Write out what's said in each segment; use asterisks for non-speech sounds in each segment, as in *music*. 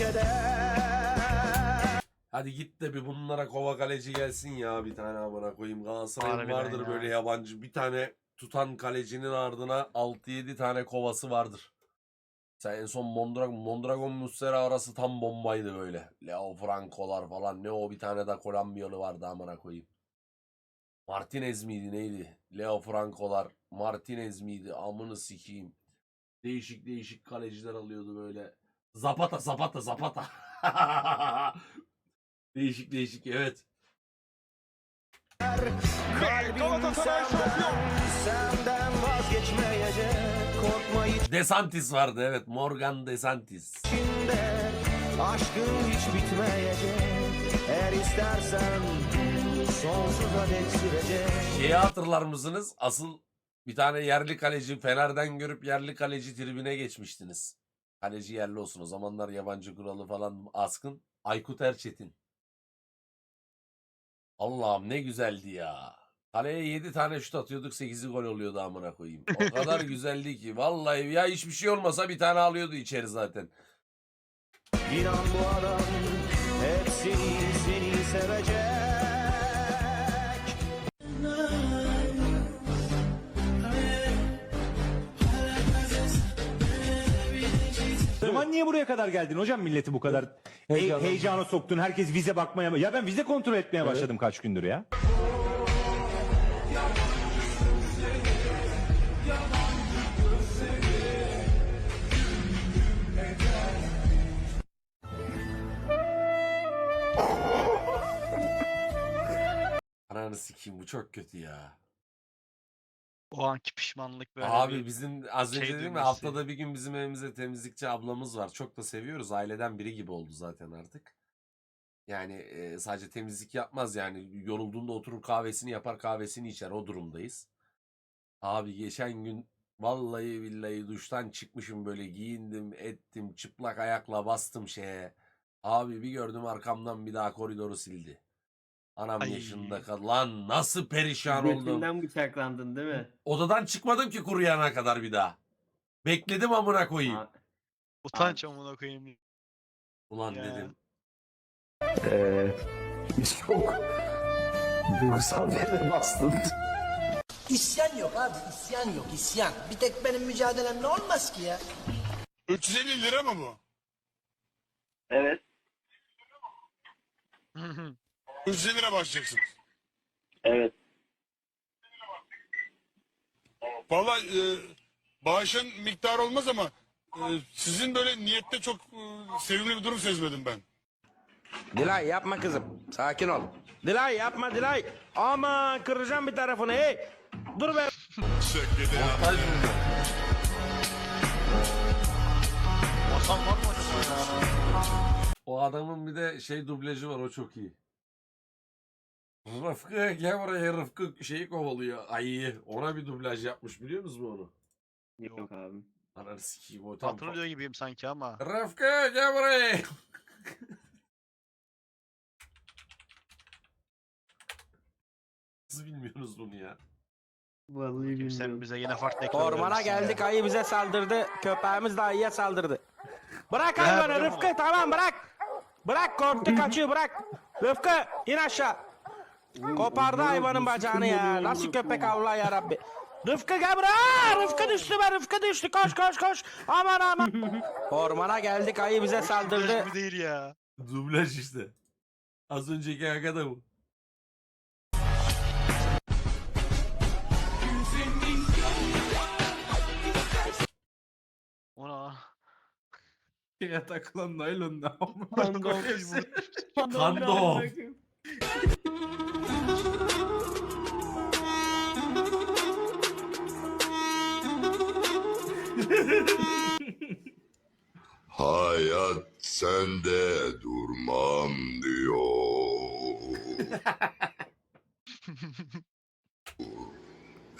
eder Hadi git de bir bunlara kova kaleci gelsin ya bir tane amına koyayım. Galatasaray'ın vardır ya. böyle yabancı bir tane tutan kalecinin ardına 6-7 tane kovası vardır. Sen en son Mondragon, Mondragon Muslera arası tam bombaydı böyle. Leo Franco'lar falan ne o bir tane de Kolombiyalı vardı amına koyayım. Martinez miydi neydi? Leo Franco'lar, Martinez miydi? Amını sikeyim. Değişik değişik kaleciler alıyordu böyle. Zapata, Zapata, Zapata. *laughs* değişik değişik evet. Kalbim senden, senden vazgeçmeyecek Korkma Desantis vardı evet. Morgan Desantis. içinde Aşkın hiç bitmeyecek Eğer istersen sonsuza dek sürecek Şeyi hatırlar mısınız? Asıl bir tane yerli kaleci Fener'den görüp yerli kaleci tribüne geçmiştiniz. Kaleci yerli olsun. O zamanlar yabancı kuralı falan askın. Aykut Erçetin. Allah'ım ne güzeldi ya. Kaleye 7 tane şut atıyorduk 8'i gol oluyordu amına koyayım. O kadar *laughs* güzeldi ki. Vallahi ya hiçbir şey olmasa bir tane alıyordu içeri zaten. İnan bu adam hep seni, seni sevecek Niye buraya kadar geldin hocam milleti bu kadar he- heyecana soktun? Herkes vize bakmaya ya ben vize kontrol etmeye başladım kaç gündür ya. Ananı sikeyim bu çok kötü ya. O anki pişmanlık böyle Abi bir- bizim az şey önce dedim ya haftada bir gün bizim evimizde temizlikçi ablamız var. Çok da seviyoruz. Aileden biri gibi oldu zaten artık. Yani e, sadece temizlik yapmaz yani. Yorulduğunda oturur kahvesini yapar kahvesini içer. O durumdayız. Abi geçen gün vallahi billahi duştan çıkmışım böyle giyindim ettim çıplak ayakla bastım şeye. Abi bir gördüm arkamdan bir daha koridoru sildi. Anam Ay. yaşında kal. Lan nasıl perişan oldum. Götünden bıçaklandın değil mi? Odadan çıkmadım ki kuruyana kadar bir daha. Bekledim amına koyayım. Ha, Utanç amına koyayım. Ulan Ya. dedim. çok duygusal bir yere bastın. İsyan yok abi, isyan yok, isyan. Bir tek benim mücadelemle olmaz ki ya. 350 lira mı bu? Evet. 350 lira başlayacaksınız. Evet. Vallahi e, bağışın miktarı olmaz ama e, sizin böyle niyette çok e, sevimli bir durum sezmedim ben. Dilay yapma kızım. Sakin ol. Dilay yapma Dilay. Aman kıracağım bir tarafını hey. Dur be. O adamın bir de şey dublajı var o çok iyi. Rıfkı gel buraya Rıfkı şeyi kovalıyor ayıyı. Ona bir dublaj yapmış biliyor musunuz onu? Yok abi. Ananı sikeyim o tam. Hatırlıyor gibiyim sanki ama. Rıfkı gel buraya. Nasıl bilmiyorsunuz bunu ya? Vallahi Sen bize yine farklı ekran Ormana vermişsin ya. geldik ayı bize saldırdı. Köpeğimiz de ayıya saldırdı. Bırak hayvanı Rıfkı tamam bırak. Bırak korktu kaçıyor bırak. Rıfkı in aşağı. Kopardı hayvanın bacağını ya. Nasıl köpek Allah ya Rabbi. *laughs* Rıfkı. Aa, Rıfkı düştü be Rıfkı düştü. Koş koş koş. Aman aman. *laughs* Ormana geldik ayı bize saldırdı. Dublaj gibi değil ya. Dublaj işte. Az önceki aga da bu. Ona. Ya takılan naylon ne Kando. Hayat sende durmam diyor.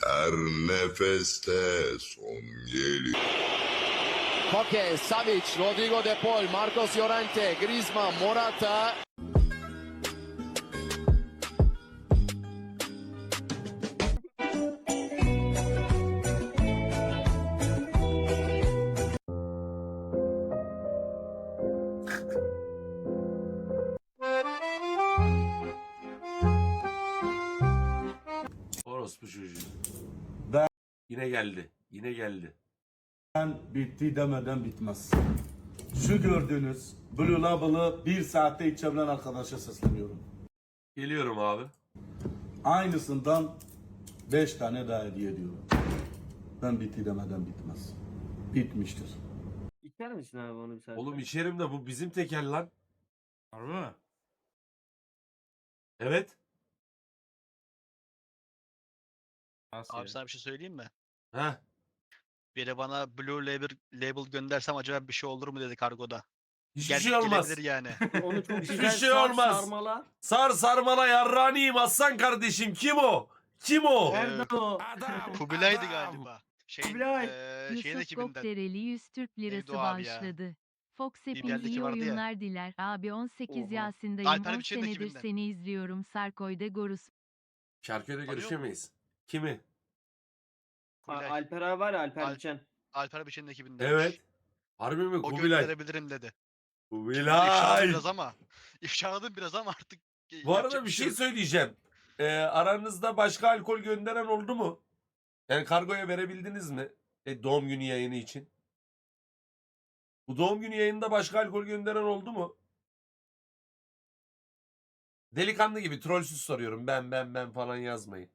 Her nefeste son geliyor. Koke, Savic, Rodrigo De Paul, Marcos Llorente, Griezmann, Morata. Yine geldi. Yine geldi. bitti demeden bitmez. Şu gördüğünüz Blue Label'ı bir saatte içebilen arkadaşa sesleniyorum. Geliyorum abi. Aynısından 5 tane daha hediye ediyorum. Ben bitti demeden bitmez. Bitmiştir. İçer misin abi onu bir saatte? Oğlum içerim de bu bizim tekel lan. Harbi mi? Evet. Nasıl Abi sana bir şey söyleyeyim mi? Heh. Biri bana Blue Label, label göndersem acaba bir şey olur mu dedi kargoda. Hiçbir şey olmaz. gelebilir yani. *laughs* Onu çok Hiçbir güzel şey sar- olmaz. sarmala. Sar sarmala yarraniyim aslan kardeşim. Kim o? Kim o? Ee, Nerede o? Kubilay'dı galiba. Şeyin, Kubilay. eee, şeyin Yusuf ekibinden. Gokdereli 100 Türk lirası abi ya? bağışladı. Fox App'in iyi vardı ya. oyunlar diler. Abi 18 Oha. yaşındayım. Alper 10 Biçer'in senedir seni izliyorum. Sarkoy'da Gorus. Şarköy'de Tanıyor görüşemeyiz. Kimi? Kubilay. Alper abi var ya Alper Al- Biçen. Alper Biçen'in ekibinden. Evet. Harbi mi? O Kubilay. gönderebilirim dedi. İfşaladım Kubilay. biraz ama. İfşaladım biraz ama artık. Bu arada yapacak bir şey yok. söyleyeceğim. Ee, aranızda başka alkol gönderen oldu mu? Yani kargoya verebildiniz mi? E, doğum günü yayını için. Bu doğum günü yayında başka alkol gönderen oldu mu? Delikanlı gibi trollsüz soruyorum. Ben ben ben falan yazmayın.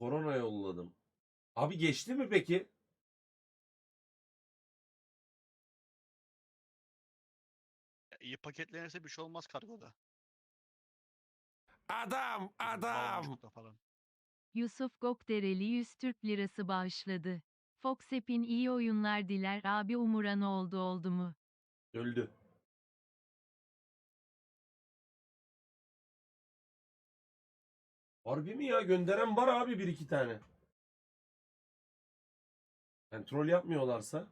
Korona yolladım. Abi geçti mi peki? İyi paketlenirse bir şey olmaz kargoda. Adam Baloncukla falan. Yusuf Gokdereli 100 Türk lirası bağışladı. Fox App'in iyi oyunlar diler. Abi umuran oldu oldu mu? Öldü. Harbi mi ya? Gönderen var abi bir iki tane. Yani troll yapmıyorlarsa.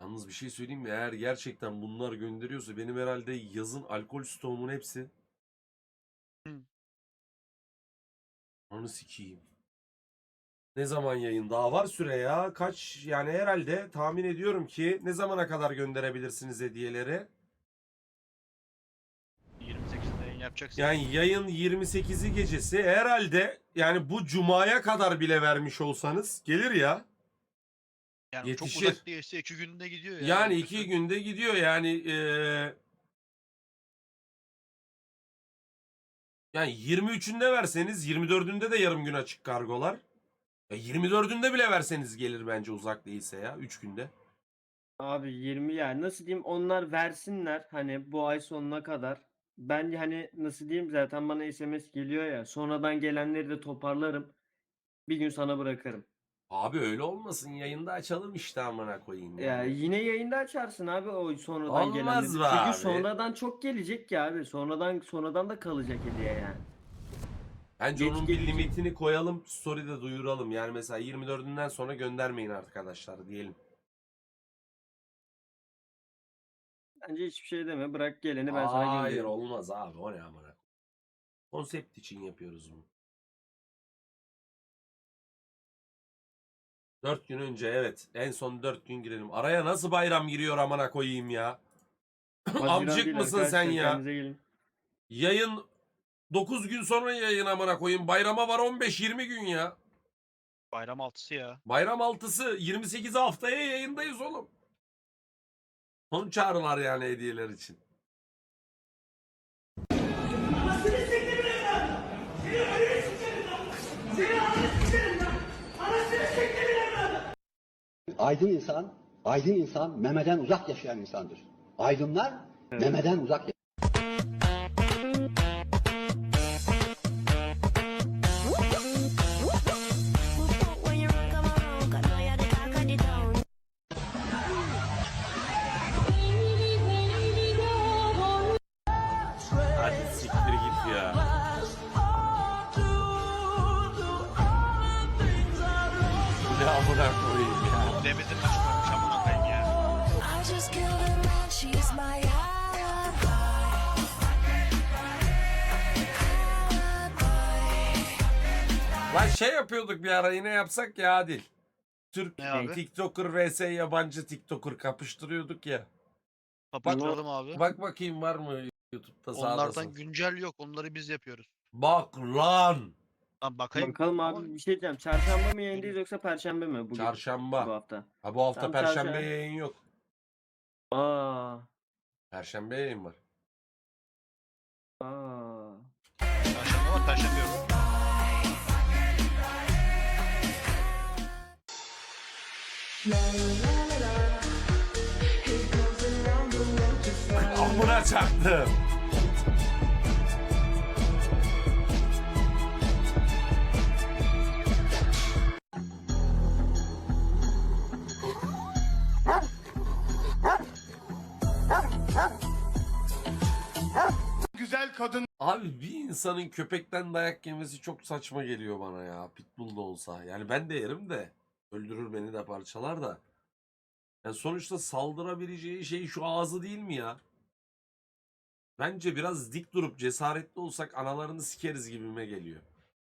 Yalnız bir şey söyleyeyim mi? Eğer gerçekten bunlar gönderiyorsa benim herhalde yazın alkol stoğumun hepsi. Hı. Onu sikeyim. Ne zaman yayın? Daha var süre ya. Kaç yani herhalde tahmin ediyorum ki ne zamana kadar gönderebilirsiniz hediyeleri? 28'inde yayın yapacaksın. Yani yayın 28'i gecesi herhalde yani bu cumaya kadar bile vermiş olsanız gelir ya. yani yetişir. çok uzak değilse 2 günde gidiyor ya. Yani iki günde gidiyor yani eee yani 23'ünde verseniz 24'ünde de yarım gün açık kargolar. Ya 24'ünde bile verseniz gelir bence uzak değilse ya 3 günde. Abi 20 yani nasıl diyeyim onlar versinler hani bu ay sonuna kadar. Ben hani nasıl diyeyim zaten bana SMS geliyor ya sonradan gelenleri de toparlarım. Bir gün sana bırakırım. Abi öyle olmasın yayında açalım işte amına koyayım Ya yine yayında açarsın abi o sonradan Olmaz gelenleri. be Çünkü abi. sonradan çok gelecek ya abi. Sonradan sonradan da kalacak hediye yani. Bence Geç onun bir gelecek. limitini koyalım story'de duyuralım. Yani mesela 24'ünden sonra göndermeyin arkadaşlar diyelim. Bence hiçbir şey deme. Bırak geleni ben sana Hayır gönderirim. olmaz abi o ne amına. Konsept için yapıyoruz bunu. Dört gün önce evet. En son dört gün girelim. Araya nasıl bayram giriyor amına koyayım ya. *clears throat* Haziran Amcık değil mısın sen arkadaşlar, ya? kendinize gelin. Yayın 9 gün sonra yayın amına koyayım. Bayrama var 15-20 gün ya. Bayram altısı ya. Bayram 6'sı 28 haftaya yayındayız oğlum. Son çağrılar yani hediyeler için. Aydın insan, aydın insan memeden uzak yaşayan insandır. Aydınlar memeden uzak Hadi Ne amına koyayım ya. Demedim mi çıkarmış amına koyayım ya. Lan şey yapıyorduk bir ara yine yapsak ya Adil. Türk Ne abi? TikToker vs yabancı TikToker kapıştırıyorduk ya. Kapattıralım abi. Bak bakayım var mı YouTube'da sağda Onlardan güncel yok. Onları biz yapıyoruz. Bak lan. Lan bakayım. Bakalım abi bir şey diyeceğim. Çarşamba mı yayındayız yoksa perşembe mi bugün? Çarşamba. Bu hafta. Ha bu hafta Tam perşembe çarşamba. yayın yok. Aa. Perşembe yayın var. Aa. Perşembe var. Perşembe yok. Amına çaktım. Güzel kadın Abi bir insanın köpekten dayak yemesi çok saçma geliyor bana ya. Pitbull da olsa. Yani ben de yerim de. Öldürür beni de parçalar da. Yani sonuçta saldırabileceği şey şu ağzı değil mi ya? Bence biraz dik durup cesaretli olsak analarını sikeriz gibime geliyor.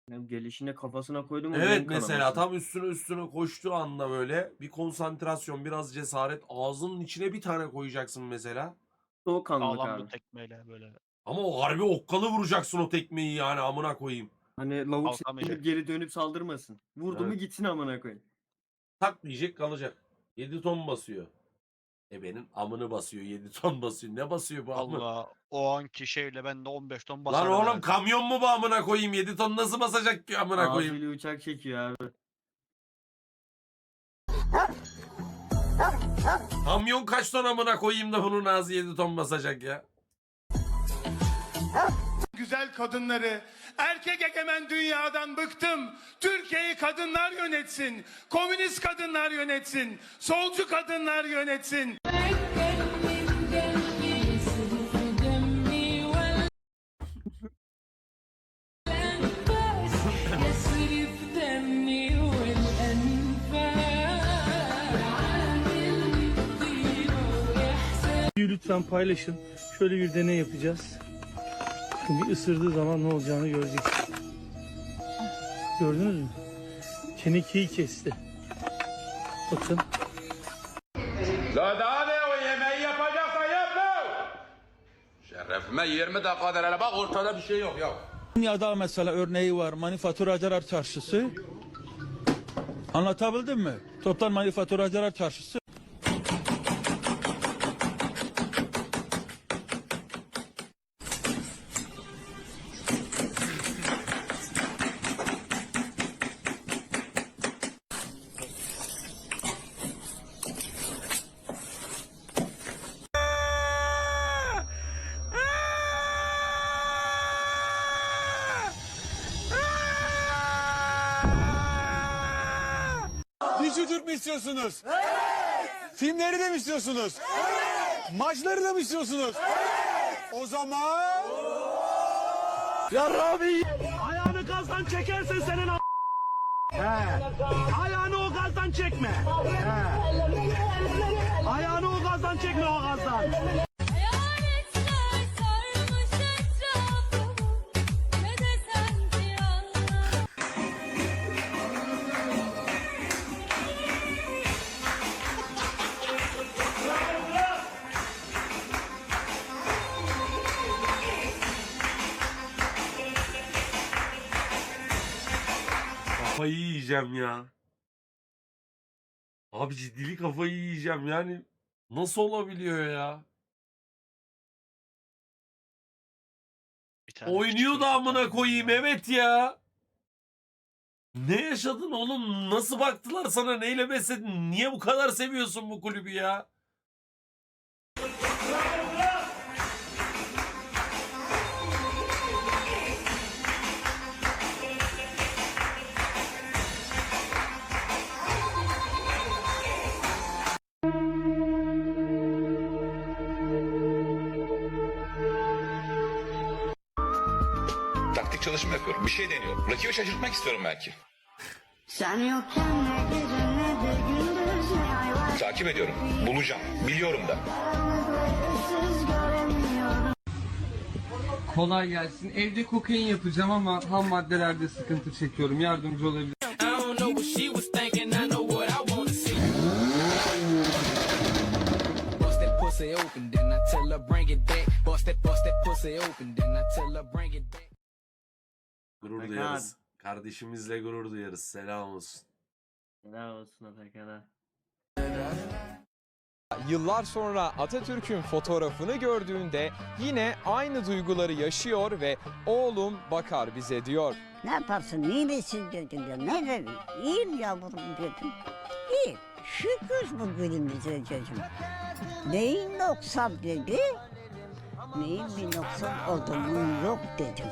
Hem gelişine kafasına koydum. Evet mesela tam üstüne üstüne koştuğu anda böyle bir konsantrasyon, biraz cesaret ağzının içine bir tane koyacaksın mesela. Soğukkanlılık Sağlam abi. bir tekmeyle böyle. Ama o harbi okkalı vuracaksın o tekmeyi yani amına koyayım. Hani lavuk Kalkamayacak. geri dönüp saldırmasın. Vurdu mu Evet. gitsin amına koyayım. Tak diyecek kalacak. 7 ton basıyor. Ebenin amını basıyor 7 ton basıyor. Ne basıyor bu amın? Allah o anki şeyle ben de 15 ton Lan basarım. oğlum herhalde. kamyon mu bu amına koyayım? 7 ton nasıl basacak ki amına koyayım? Ağzıyla uçak çekiyor abi. Kamyon kaç ton amına koyayım da bunun ağzı 7 ton basacak ya? Güzel kadınları erkek egemen dünyadan bıktım. Türkiye'yi kadınlar yönetsin. Komünist kadınlar yönetsin. Solcu kadınlar yönetsin. Lütfen paylaşın. Şöyle bir deney yapacağız. Bir ısırdığı zaman ne olacağını göreceksiniz. Gördünüz mü? Tenekeyi kesti. Bakın. Daha ne o yemeği yapacaksan yap lan. Şerefime 20 dakikadır hele bak ortada bir şey yok ya. Dünyada mesela örneği var. Manifaturacılar çarşısı. Anlatabildim mi? Toptan manifaturacılar çarşısı. İstiyorsunuz? Filmleri de mi istiyorsunuz? Maçları da mı istiyorsunuz? O zaman... Ya Rabbi! Ayağını gazdan çekersen senin a- Ayağını o gazdan çekme. Ayağını o gazdan çekme o gazdan. Yiyeceğim ya. Abi ciddili kafayı yiyeceğim yani. Nasıl olabiliyor ya? Bir tane Oynuyor küçük da amına koyayım evet ya. Ne yaşadın oğlum? Nasıl baktılar sana? Neyle besledin? Niye bu kadar seviyorsun bu kulübü ya? Yapıyorum. Bir şey deniyorum. Rakibi şaşırtmak istiyorum belki. Sen yokken ne gece ne de gündüz ne ay var Takip ediyorum. Bulacağım. Biliyorum da. Kolay gelsin. Evde kokain yapacağım ama ham maddelerde sıkıntı çekiyorum. Yardımcı olabilir. Bust that pussy open, then I her bring it back. Bust that, bust that pussy open, then I tell her bring it back. Gurur Atakan. duyarız. Kardeşimizle gurur duyarız. Selam olsun. Ne olsun Atakan'a. Yıllar sonra Atatürk'ün fotoğrafını gördüğünde yine aynı duyguları yaşıyor ve oğlum bakar bize diyor. Ne yaparsın? Neresin dedim ya. Ne dedim? İyiyim yavrum dedim. İyi. Şükür bu günümüze dedim. Neyin noksan dedi. Neyin bir noksan olduğunun yok dedim.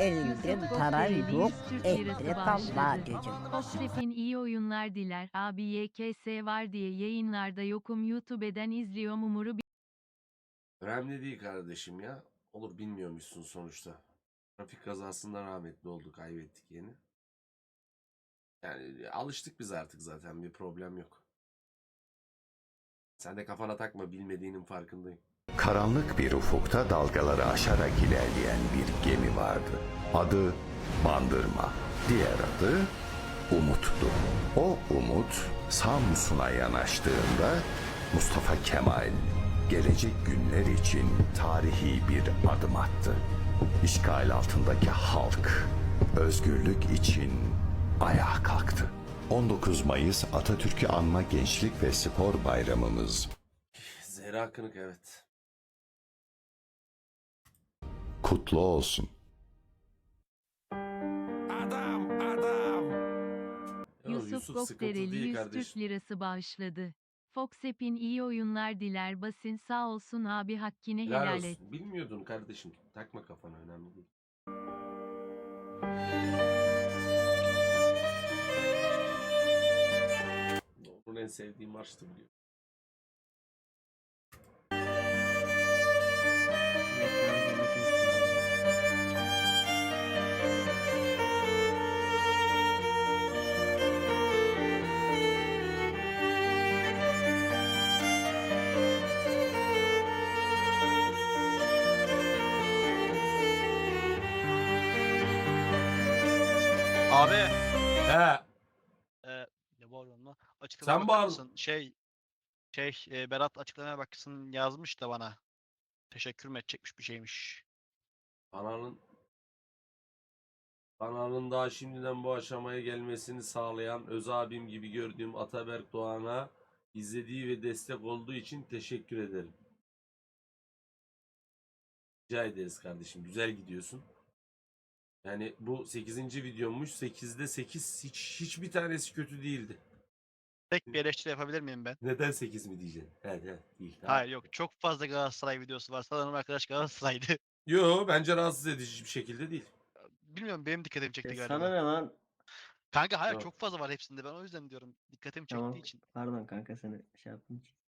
Elimde para yok. Etre Allah dedim. Foxrap'in iyi oyunlar diler. Abi YKS var diye yayınlarda yokum YouTube'den izliyorum Umur'u Önemli değil kardeşim ya. Olur bilmiyormuşsun sonuçta. Trafik kazasında rahmetli oldu. Kaybettik yeni. Yani alıştık biz artık zaten. Bir problem yok. Sen de kafana takma. Bilmediğinin farkındayım. Karanlık bir ufukta dalgaları aşarak ilerleyen bir gemi vardı. Adı Bandırma. Diğer adı Umut'tu. O Umut Samsun'a yanaştığında Mustafa Kemal gelecek günler için tarihi bir adım attı. İşgal altındaki halk özgürlük için ayağa kalktı. 19 Mayıs Atatürk'ü anma Gençlik ve Spor Bayramımız. Zehra Kınık evet. Kutlu olsun. Adam adam. Ya Yusuf, sıkıntı Gokdereli değil 100 kardeşim. Türk lirası bağışladı. Foxap'in iyi oyunlar diler Basin sağ olsun abi hakkını Helal helal olsun. et. Bilmiyordun kardeşim. Takma kafana önemli değil. Onun en sevdiğim marştı biliyor. Abi. He. E, ne bağırıyorsun lan? Sen Açıklamaya bağır- bakar mısın? Şey, şey e, Berat açıklamaya baksın yazmış da bana. Teşekkür mü edecekmiş bir şeymiş. Kanalın kanalın daha şimdiden bu aşamaya gelmesini sağlayan öz abim gibi gördüğüm Ataberk Doğan'a izlediği ve destek olduğu için teşekkür ederim. Rica ederiz kardeşim. Güzel gidiyorsun. Yani bu 8. videommuş. 8'de 8 hiç hiçbir tanesi kötü değildi. Tek bir eleştiri yapabilir miyim ben? Neden 8 mi diyeceksin? Evet evet değil. Tamam. Hayır yok. Çok fazla Galatasaray videosu var. Sanırım arkadaş Galatasaray'dı. *laughs* Yo bence rahatsız edici bir şekilde değil. Bilmiyorum benim dikkatimi çekti Ya galiba. sana ne lan? Kanka hayır Yok. çok fazla var hepsinde. Ben o yüzden diyorum. Dikkatimi çektiği Tamam. için. Pardon kanka seni şey yaptım.